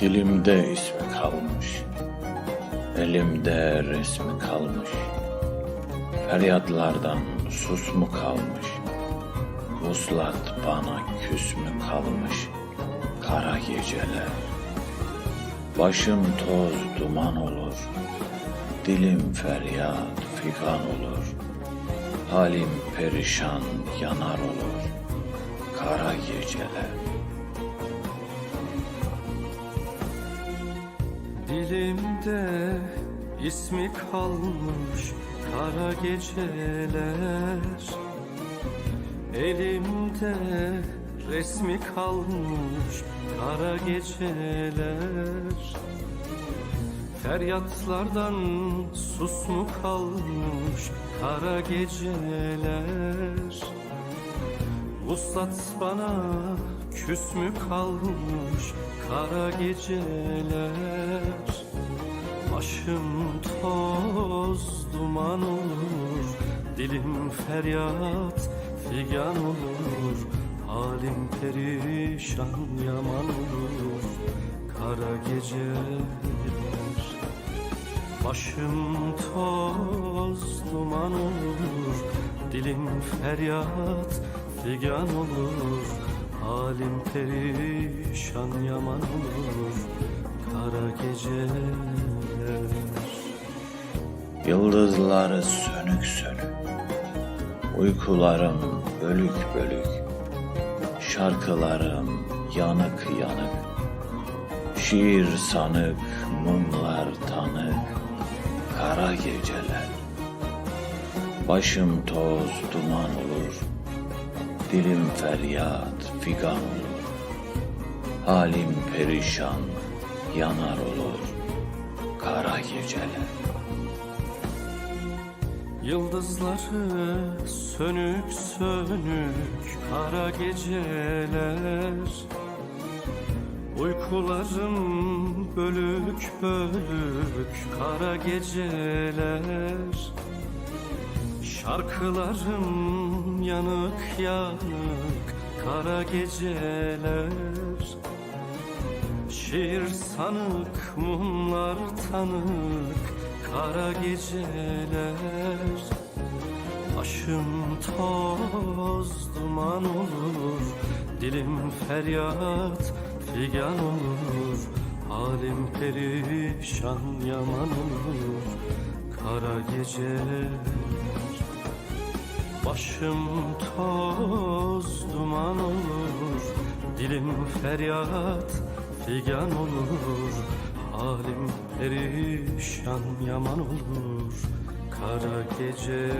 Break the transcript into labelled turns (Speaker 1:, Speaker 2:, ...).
Speaker 1: Dilimde ismi kalmış, elimde resmi kalmış. Feryatlardan sus mu kalmış? Vuslat bana küs mü kalmış? Kara geceler. Başım toz duman olur, dilim feryat figan olur. Halim perişan yanar olur, kara geceler.
Speaker 2: Dilimde ismi kalmış kara geceler. Elimde resmi kalmış kara geceler. Feryatlardan sus mu kalmış kara geceler? Vuslat bana küs mü kalmış kara geceler Başım toz duman olur Dilim feryat figan olur. Halim perişan yaman olur Kara geceler Başım toz duman olur Dilim feryat figan olur. Halim perişan yaman olur Kara geceler
Speaker 1: Yıldızları sönük sönük, uykularım bölük bölük, şarkılarım yanık yanık, şiir sanık, mumlar tanık, kara geceler. Başım toz duman olur, dilim feryat figan olur, halim perişan yanar olur, kara geceler.
Speaker 2: Yıldızları sönük sönük kara geceler. Uykularım bölük bölük kara geceler. Şarkılarım yanık yanık kara geceler Şiir sanık mumlar tanık kara geceler. Başım toz duman olur Dilim feryat figan olur. Halim perişan yaman olur Kara geceler. Başım toz duman olur Dilim feryat figan olur Halim perişan yaman olur. Kara geceler